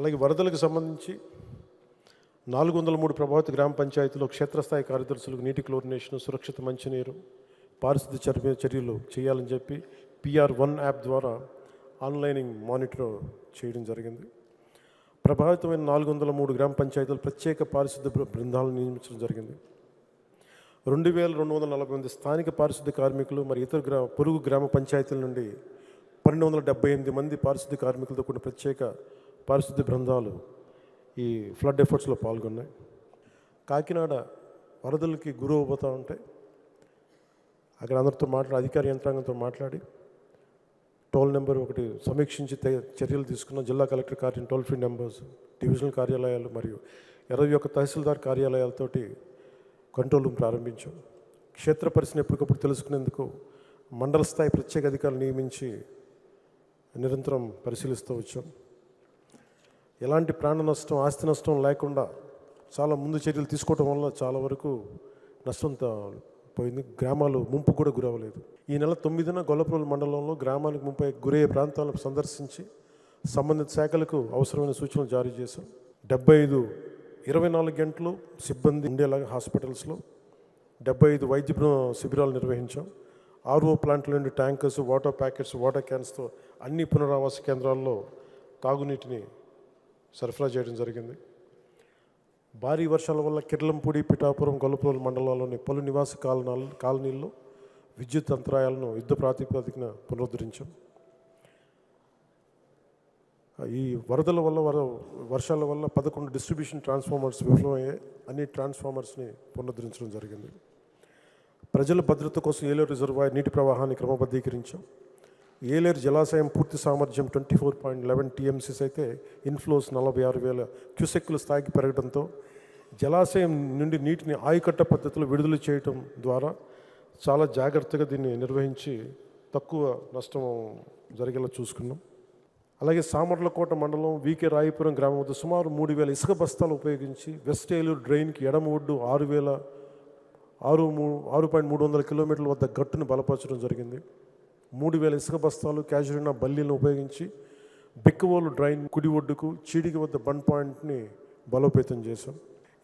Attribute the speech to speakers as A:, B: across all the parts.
A: అలాగే వరదలకు సంబంధించి నాలుగు వందల మూడు ప్రభావిత గ్రామ పంచాయతీలో క్షేత్రస్థాయి కార్యదర్శులకు నీటి క్లోరినేషన్ సురక్షిత మంచినీరు పారిశుద్ధ చర్య చర్యలు చేయాలని చెప్పి పిఆర్ వన్ యాప్ ద్వారా ఆన్లైనింగ్ మానిటర్ చేయడం జరిగింది. ప్రభావితమైన నాలుగు వందల మూడు గ్రామ పంచాయతీలు ప్రత్యేక పారిశుద్ధ బృందాలను నియమించడం జరిగింది. రెండు వేల రెండు వందల నలభై మంది స్థానిక పారిశుద్ధ కార్మికులు మరి ఇతర గ్రా పొరుగు గ్రామ పంచాయతీల నుండి పన్నెండు వందల డెబ్బై ఎనిమిది మంది పారిశుద్ధ కార్మికులతో కూడిన ప్రత్యేక పారిశుద్ధ్య బృందాలు ఈ ఫ్లడ్ ఎఫర్ట్స్లో పాల్గొన్నాయి. కాకినాడ వరదలకి గురవబోతూ ఉంటాయి అక్కడ అందరితో మాట్లాడి అధికార యంత్రాంగంతో మాట్లాడి టోల్ నెంబర్ ఒకటి సమీక్షించి చర్యలు తీసుకున్న. జిల్లా కలెక్టర్ కార్యం టోల్ ఫ్రీ నెంబర్స్ డివిజనల్ కార్యాలయాలు మరియు ఇరవై ఒక్క తహసీల్దార్ కార్యాలయాలతోటి కంట్రోల్ రూమ్ ప్రారంభించాం. క్షేత్ర పరిస్థితిని ఎప్పటికప్పుడు తెలుసుకునేందుకు మండల స్థాయి ప్రత్యేక అధికారులు నియమించి నిరంతరం పరిశీలిస్తూ వచ్చాం. ఎలాంటి ప్రాణ నష్టం ఆస్తి నష్టం లేకుండా చాలా ముందు చర్యలు తీసుకోవడం వల్ల చాలా వరకు నష్టం పోయింది. గ్రామాలు ముంపు కూడా గురవలేదు ఈ నెల తొమ్మిదిన గొల్లపురం మండలంలో గ్రామానికి ముంపై గురయ్యే ప్రాంతాలను సందర్శించి సంబంధిత శాఖలకు అవసరమైన సూచనలు జారీ చేశాం. డెబ్బై ఐదు ఇరవై నాలుగు గంటలు సిబ్బంది ఉండేలాగా హాస్పిటల్స్లో డెబ్బై ఐదు వైద్య శిబిరాలు నిర్వహించాం. ఆర్ఓ ప్లాంట్ల నుండి ట్యాంకర్స్ వాటర్ ప్యాకెట్స్ వాటర్ క్యాన్స్తో అన్ని పునరావాస కేంద్రాల్లో తాగునీటిని సరఫరా చేయడం జరిగింది. భారీ వర్షాల వల్ల కిర్లంపూడి పిఠాపురం గొల్లపురం మండలాల్లోని పలు నివాస కాలనాలు కాలనీల్లో విద్యుత్ అంతరాయాలను యుద్ధ ప్రాతిపదికన పునరుద్ధరించాం. ఈ వరదల వల్ల వర వర్షాల వల్ల పదకొండు డిస్ట్రిబ్యూషన్ ట్రాన్స్ఫార్మర్స్ విఫలమయ్యాయి. అన్ని ట్రాన్స్ఫార్మర్స్ని పునరుద్ధరించడం జరిగింది. ప్రజల భద్రత కోసం ఏలేరు రిజర్వాయర్ నీటి ప్రవాహాన్ని క్రమబద్ధీకరించాం. ఏలేరు జలాశయం పూర్తి సామర్థ్యం twenty four point eleven TMCs అయితే ఇన్ఫ్లోస్ నలభై ఆరు వేల క్యూసెక్కుల స్థాయికి పెరగడంతో జలాశయం నుండి నీటిని ఆయుకట్ట పద్ధతిలో విడుదల చేయటం ద్వారా చాలా జాగ్రత్తగా దీన్ని నిర్వహించి తక్కువ నష్టం జరిగేలా చూసుకున్నాం. అలాగే సామర్లకోట మండలం వీకే రాయపురం గ్రామం వద్ద సుమారు మూడు వేల ఇసుక బస్తాలు ఉపయోగించి వెస్ట్ ఏలూరు డ్రైన్కి ఎడమ ఒడ్డు ఆరు వేల ఆరు మూ ఆరు పాయింట్ మూడు వందల కిలోమీటర్ల వద్ద గట్టును బలపరచడం జరిగింది. మూడు వేల ఇసుక బస్తాలు క్యాజురినా బల్లీలను ఉపయోగించి బిక్కవోలు డ్రైన్ కుడి ఒడ్డుకు చీడికి వద్ద బండ్ పాయింట్ని బలోపేతం చేశాం.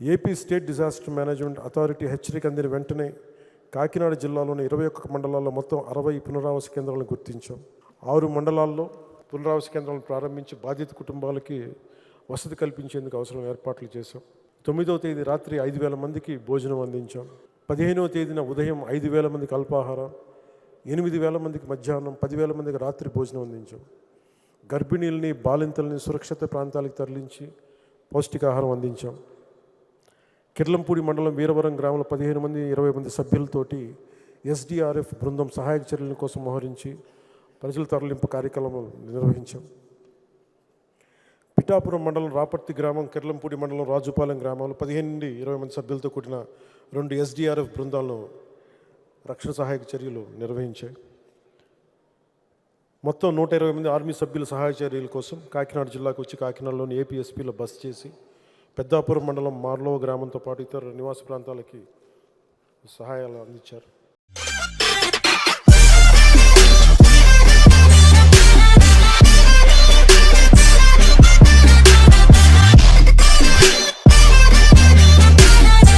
A: AP state disaster management authority హెచ్చరిక అందిన వెంటనే కాకినాడ జిల్లాలోని ఇరవై ఒక్క మండలాల్లో మొత్తం అరవై పునరావాస కేంద్రాలను గుర్తించాం. ఆరు మండలాల్లో పునరావాస కేంద్రాలను ప్రారంభించి బాధిత కుటుంబాలకి వసతి కల్పించేందుకు అవసరం ఏర్పాట్లు చేశాం. తొమ్మిదవ తేదీ రాత్రి ఐదు వేల మందికి భోజనం అందించాం. పదిహేనవ తేదీన ఉదయం ఐదు వేల మందికి అల్పాహారం. ఎనిమిది వేల మందికి మధ్యాహ్నం పదివేల మందికి రాత్రి భోజనం అందించాం. గర్భిణీల్ని బాలింతల్ని సురక్షిత ప్రాంతాలకు తరలించి పౌష్టికాహారం అందించాం. కిర్లంపూడి మండలం వీరవరం గ్రామంలో పదిహేను మంది ఇరవై మంది సభ్యులతోటి ఎస్డిఆర్ఎఫ్ బృందం సహాయక చర్యల కోసం మోహరించి ప్రజల తరలింపు కార్యక్రమం నిర్వహించాం. పిఠాపురం మండలం రాపర్తి గ్రామం కిర్లంపూడి మండలం రాజుపాలెం గ్రామంలో పదిహేను నుండి ఇరవై మంది సభ్యులతో కూడిన రెండు ఎస్డిఆర్ఎఫ్ బృందాలను రక్షణ సహాయక చర్యలు నిర్వహించాయి. మొత్తం నూట ఇరవై మంది ఆర్మీ సభ్యుల సహాయ చర్యల కోసం కాకినాడ జిల్లాకు వచ్చి కాకినాడలోని ఏపీఎస్పీలో బస్ చేసి పెద్దాపురం మండలం మార్లో గ్రామంతో పాటు ఇతర నివాస ప్రాంతాలకి సహాయాలు అందించారు.